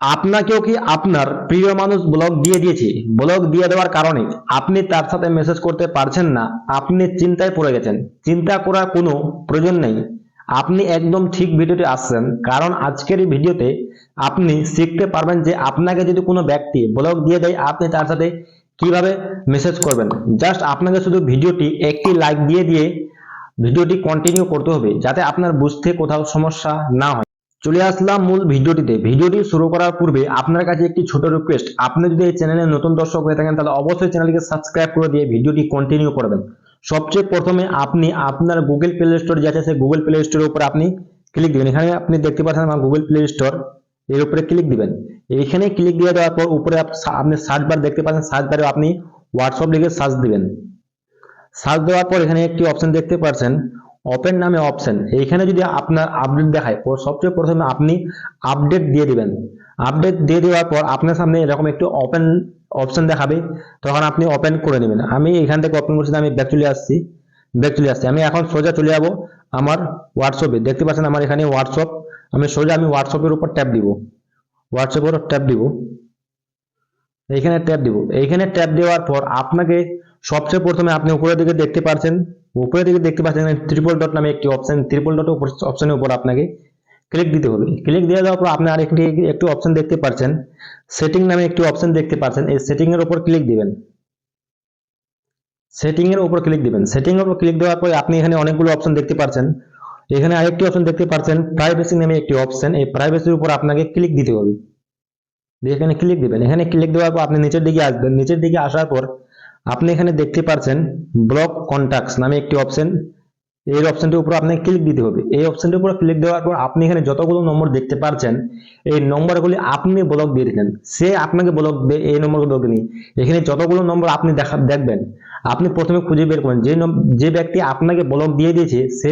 আপনাকেও কি আপনার প্রিয় মানুষ ব্লক দিয়ে দিয়েছে? ব্লক দিয়ে দেওয়ার কারণে আপনি তার সাথে মেসেজ করতে পারছেন না। আপনি চিন্তায় পড়ে গেছেন। চিন্তা করার কোনো প্রয়োজন নেই। আপনি একদম ঠিক ভিডিওতে আসছেন। কারণ আজকের এই ভিডিওতে আপনি শিখতে পারবেন যে আপনাকে যদি কোনো ব্যক্তি ব্লক দিয়ে দেয়, আপনি তার সাথে কীভাবে মেসেজ করবেন? জাস্ট আপনাকে শুধু ভিডিওটি একটি লাইক দিয়ে দিয়ে ভিডিওটি কন্টিনিউ করতে হবে, যাতে আপনার বুঝতে কোথাও সমস্যা না হয়। চলে আসলাম মূল ভিডিওটিতে। ভিডিওটি শুরু করার পূর্বে আপনার কাছে একটি ছোট রিকোয়েস্ট আপনি যদি এই চ্যানেলে নতুন দর্শক হয়ে থাকেন, তাহলে অবশ্যই চ্যানেলকে সাবস্ক্রাইব করে দিয়ে ভিডিওটি কন্টিনিউ করবেন। সবচেয়ে প্রথমে আপনি আপনার গুগল প্লে স্টোর যে সেই গুগল প্লে স্টোরের উপরে আপনি ক্লিক দিবেন। এখানে আপনি দেখতে পাচ্ছেন আমার গুগল প্লে স্টোর এর উপরে ক্লিক দিবেন। এইখানে ক্লিক দিয়ে দেওয়ার পর উপরে আপনি সার্চ বার দেখতে পাচ্ছেন। সার্চ বারে আপনি হোয়াটসঅ্যাপ লিখে সার্চ দিবেন। সার্চ দেওয়ার পর এখানে একটি অপশন দেখতে পাচ্ছেন। ওপেন নামে অপশন এইখানে যদি আপনার আপডেট দেখায় সবচেয়ে প্রথমে আপনি আপডেট দিয়ে দিবেন। আপডেট দিয়ে দেওয়ার পর আপনার সামনে এরকম একটু ওপেন অপশন দেখাবে, তখন আপনি ওপেন করে নেবেন। আমি এখান থেকে ওপেন করছি, আমি ব্যাক চলে আসছি ব্যাক চলে আসছি। আমি এখন সোজা চলে যাব আমার হোয়াটসঅ্যাপে দেখতে পাচ্ছেন আমার এখানে হোয়াটসঅ্যাপ আমি সোজা আমি হোয়াটসঅ্যাপের উপর ট্যাপ দিব। হোয়াটসঅ্যাপের উপর ট্যাপ দিব। এইখানে ট্যাপ দিব। এইখানে ট্যাপ দেওয়ার পর আপনাকে সবচেয়ে প্রথমে আপনি উপরের দিকে দেখতে পাচ্ছেন উপরের দিকে দেখতে পাচ্ছেন ট্রিপল ডট নামে একটি অপশন ট্রিপল ডট অপশনের উপর আপনাকে ক্লিক দিতে হবে। ক্লিক দিয়ে দেওয়ার পর আপনি আরেকটি, একটি অপশন দেখতে পাচ্ছেন সেটিং নামে একটি অপশন দেখতে পাচ্ছেন এই সেটিং এর উপর ক্লিক দিবেন। সেটিং এর উপর ক্লিক দিবেন। সেটিং এর উপর ক্লিক দেওয়ার পর আপনি এখানে অনেকগুলো অপশন দেখতে পাচ্ছেন এখানে আরেকটি অপশন দেখতে পাচ্ছেন প্রাইভেসি নামে একটি অপশন এই প্রাইভেসির উপর আপনাকে ক্লিক দিতে হবে। দিয়ে এখানে ক্লিক দিবেন। এখানে ক্লিক দেওয়ার পর আপনি নিচের দিকে আসবেন। নিচের দিকে আসার পর আপনি এখানে দেখতে পাচ্ছেন ব্লক কন্টাক্টস নামে একটি অপশন এই অপশনটির উপর আপনাকে ক্লিক দিতে হবে। এই অপশনটির উপর ক্লিক দেওয়ার পর আপনি এখানে যতগুলো নম্বর দেখতে পাচ্ছেন এই নম্বরগুলি আপনি ব্লক দিয়ে দিলেন। সে আপনাকে ব্লক দেয়, এই নম্বরগুলো দেয়নি। এখানে যতগুলো নম্বর আপনি দেখা, দেখবেন, আপনি প্রথমে খুঁজে বের করেন। যে যে ব্যক্তি আপনাকে ব্লক দিয়ে দিয়েছে, সে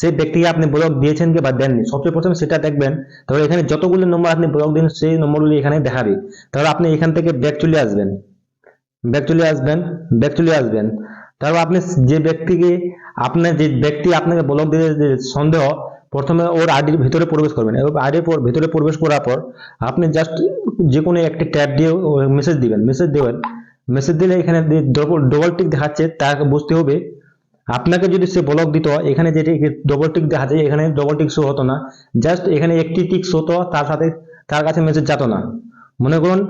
সে ব্যক্তিকে আপনি ব্লক দিয়েছেন কি বা দেননি। সবচেয়ে প্রথমে সেটা দেখবেন, তাহলে এখানে যতগুলো নম্বর আপনি ব্লক দিন সেই নম্বরগুলি এখানে দেখাবে। তাহলে আপনি এখান থেকে ব্যাক চলে আসবেন। ব্যাক চলে আসবেন ব্যাক চলে আসবেন তারপর আপনি যে ব্যক্তিকে, আপনার যে ব্যক্তি আপনাকে ব্লক দিতে সন্দেহ, প্রথমে ওর আইডির ভিতরে প্রবেশ করবেন। এবং আইডির পর ভিতরে প্রবেশ করার পর আপনি জাস্ট যে কোনো একটি ট্যাব দিয়ে মেসেজ দিবেন। মেসেজ দেবেন। মেসেজ দিলে এখানে ডবল টিক দেখাচ্ছে, তাকে বুঝতে হবে। আপনাকে যদি সে ব্লক দিত, এখানে যেটি ডবল টিক দেখাচ্ছে, এখানে ডবল টিক শো হতো না। জাস্ট এখানে একটি টিক শো হতো তার সাথে তার কাছে মেসেজ যেত না। মনে করুন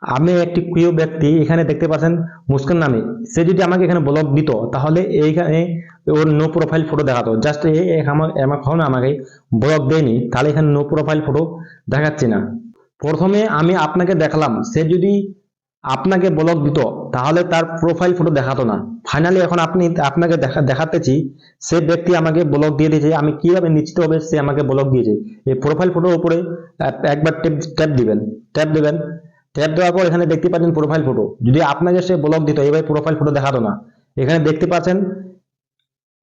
আমি একটি প্রিয় ব্যক্তি, এখানে দেখতে পাচ্ছেন মুস্কান নামে। সে যদি আমাকে এখানে ব্লক দিত, তাহলে এইখানে ওর নো প্রোফাইল ফটো দেখাতো। জাস্ট এখন আমাকে ব্লক দেয়নি। তাহলে এখানে নো প্রোফাইল ফটো দেখাচ্ছে না। প্রথমে আমি আপনাকে দেখালাম, সে যদি আপনাকে ব্লক দিত, তাহলে তার প্রোফাইল ফটো দেখাতো না। ফাইনালি এখন আপনি আপনাকে দেখা, দেখাতেছি, সে ব্যক্তি আমাকে ব্লক দিয়ে দিয়েছে। আমি কীভাবে নিশ্চিত হবে সে আমাকে ব্লক দিয়েছে? এই প্রোফাইল ফটোর উপরে এক- একবার ট্যাপ দিবেন ট্যাপ দিবেন। ট্যাপ দেওয়ার পর এখানে দেখতে পাচ্ছেন প্রোফাইল ফটো যদি আপনাকে সে ব্লক দিত এভাবে প্রোফাইল ফটো দেখাতো না। এখানে দেখতে পাচ্ছেন,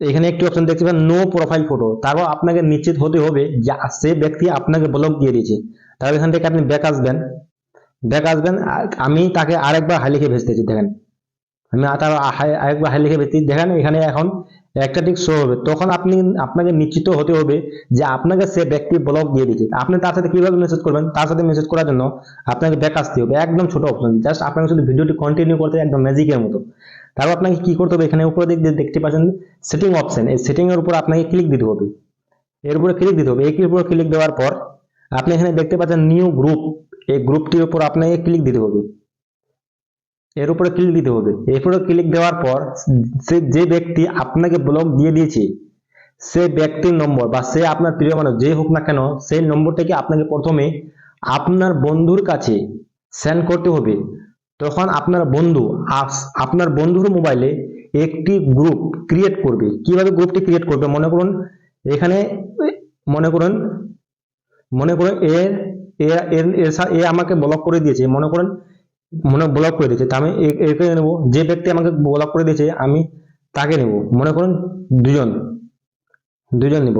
এখানে একটি অপশন দেখতে পাচ্ছেন নো প্রোফাইল ফটো তারপর আপনাকে নিশ্চিত হতে হবে যে সে ব্যক্তি আপনাকে ব্লক দিয়ে দিয়েছে। তাহলে এখান থেকে আপনি ব্যাক আসবেন। ব্যাক আসবেন আমি তাকে আরেকবার হাই লিখে ভেজতেছি দেখেন। আমি তার আরেকবার হাই লিখে ভেজছি দেখেন, এখানে এখন একটা টিক শো হবে। তখন আপনি আপনাকে নিশ্চিত হতে হবে যে আপনাকে সে ব্যক্তি ব্লক দিয়ে দিয়েছে। আপনি তার সাথে কীভাবে মেসেজ করবেন? তার সাথে মেসেজ করার জন্য আপনাকে ব্যাক আসতে হবে। একদম ছোট অপশন জাস্ট আপনাকে শুধু ভিডিওটি কন্টিনিউ করতে একদম ম্যাজিকের মতো। তারপর আপনাকে কি করতে হবে? এখানে উপরে দিক দেখতে পাচ্ছেন সেটিং অপশন এই সেটিং এর উপর আপনাকে ক্লিক দিতে হবে। এর উপরে ক্লিক দিতে হবে। এই উপর ক্লিক দেওয়ার পর আপনি এখানে দেখতে পাচ্ছেন নিউ গ্রুপ এই গ্রুপটির উপর আপনাকে ক্লিক দিতে হবে। এর উপরে ক্লিক দিতে হবে। এরপরে ক্লিক দেওয়ার পর সে যে ব্যক্তি আপনাকে ব্লক দিয়ে দিয়েছে, সে ব্যক্তির নম্বর বা সে আপনার প্রিয় মানুষ যে হোক না কেন, সেই নম্বরটাকে আপনাকে প্রথমে আপনার বন্ধুর কাছে সেন্ড করতে হবে। তখন আপনার বন্ধু আপনার বন্ধুর মোবাইলে একটি গ্রুপ ক্রিয়েট করবে। কীভাবে গ্রুপটি ক্রিয়েট করবে? মনে করুন, এখানে, মনে করুন মনে করুন এর, এর- এর, এ আমাকে ব্লক করে দিয়েছে। মনে করুন মনে ব্লক করে দিয়েছে। তা আমি একে নেব। যে ব্যক্তি আমাকে ব্লক করে দিয়েছে, আমি তাকে নেব। মনে করুন দুজন। দুজন নিব।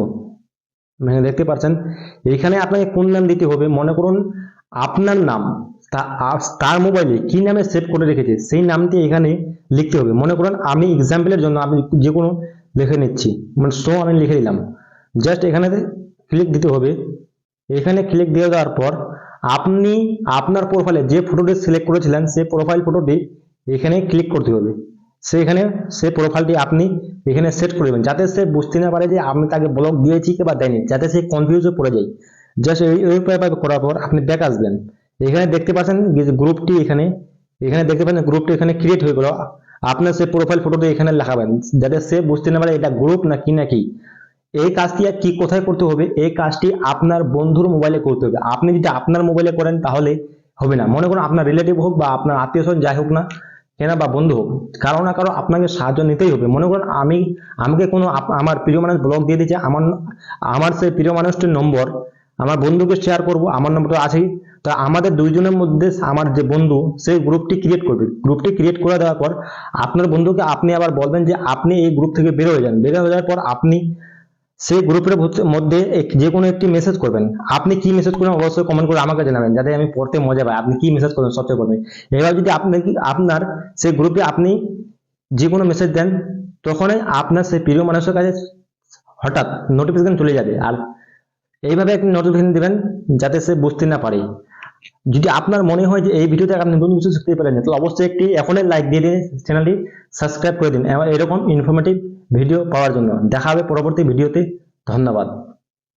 মানে দেখতে পাচ্ছেন, এখানে আপনাকে কোন নাম দিতে হবে? মনে করুন আপনার নাম, তা- তার মোবাইলে কি নামে সেভ করে রেখেছে, সেই নামটি এখানে লিখতে হবে। মনে করুন আমি এক্সাম্পলের জন্য আমি যে কোনো লিখে নিচ্ছি। মানে শো আমি লিখে দিলাম। জাস্ট এখানে ক্লিক দিতে হবে। এখানে ক্লিক দিয়ে দেওয়ার পর আপনি আপনার প্রোফাইলে যে ফটোটি সিলেক্ট করেছিলেন, সেই প্রোফাইল ফটোটি এখানে ক্লিক করতে হবে। সেখানে সে প্রোফাইলটি আপনি এখানে সেট করে দেবেন যাতে সে বুঝতে না পারে যে আমি তাকে ব্লক দিয়েছি কিংবা দেয়নি, যাতে সে কনফিউজে পড়ে যায়। জাস্ট এই উপায় করার পর আপনি ব্যাক আসবেন। এখানে দেখতে পাচ্ছেন গ্রুপটি এখানে এখানে দেখতে পাচ্ছেন গ্রুপটি এখানে ক্রিয়েট হয়ে গেল। আপনার সে প্রোফাইল ফটোটি এখানে লেখাবেন যাতে সে বুঝতে না পারে এটা গ্রুপ না কি না কি। এই কাজটি কি কোথায় করতে হবে? এই কাজটি আপনার বন্ধুর মোবাইলে করতে হবে। আপনি যদি আপনার মোবাইলে করেন তাহলে হবে না। মনে করুন আপনার রিলেটিভ হোক বা আপনার আত্মীয় স্বজন যাই হোক না কেন বা বন্ধু হোক, কারও না কারও আপনাকে সাহায্য নিতেই হবে। মনে করুন আমি, আমাকে কোনো আমার প্রিয় মানুষ ব্লগ দিয়ে দিয়েছে, আমার আমার সেই প্রিয় মানুষটির নম্বর আমার বন্ধুকে শেয়ার করব, আমার নম্বরটা আছেই। তা আমাদের দুইজনের মধ্যে আমার যে বন্ধু সেই গ্রুপটি ক্রিয়েট করবে। গ্রুপটি ক্রিয়েট করে দেওয়ার পর আপনার বন্ধুকে আপনি আবার বলবেন যে আপনি এই গ্রুপ থেকে বের হয়ে যান। বের হয়ে যাওয়ার পর আপনি সেই গ্রুপের মধ্যে যে কোনো একটি মেসেজ করবেন। আপনি কি মেসেজ করবেন অবশ্যই কমেন্ট করে আমাকে জানাবেন, যাতে আমি পড়তে মজা পাই। আপনি কি মেসেজ করবেন, সবচেয়ে করবেন এবার যদি আপনি আপনার সেই গ্রুপে আপনি যে কোনো মেসেজ দেন, তখনই আপনার সেই প্রিয় মানুষের কাছে হঠাৎ নোটিফিকেশন চলে যাবে। আর এইভাবে একটি নোটিফিকেশন দেবেন, যাতে সে বুঝতে না পারে। যদি আপনার মনে হয় যে এই ভিডিও ভিডিওতে আপনি নতুন কিছু শিখতে পারেন তাহলে অবশ্যই একটি এখনই লাইক দিয়ে দিন চ্যানেলটি সাবস্ক্রাইব করে দিন। এরকম ইনফরমেটিভ ভিডিও পাওয়ার জন্য। দেখা হবে পরবর্তী ভিডিওতে ধন্যবাদ।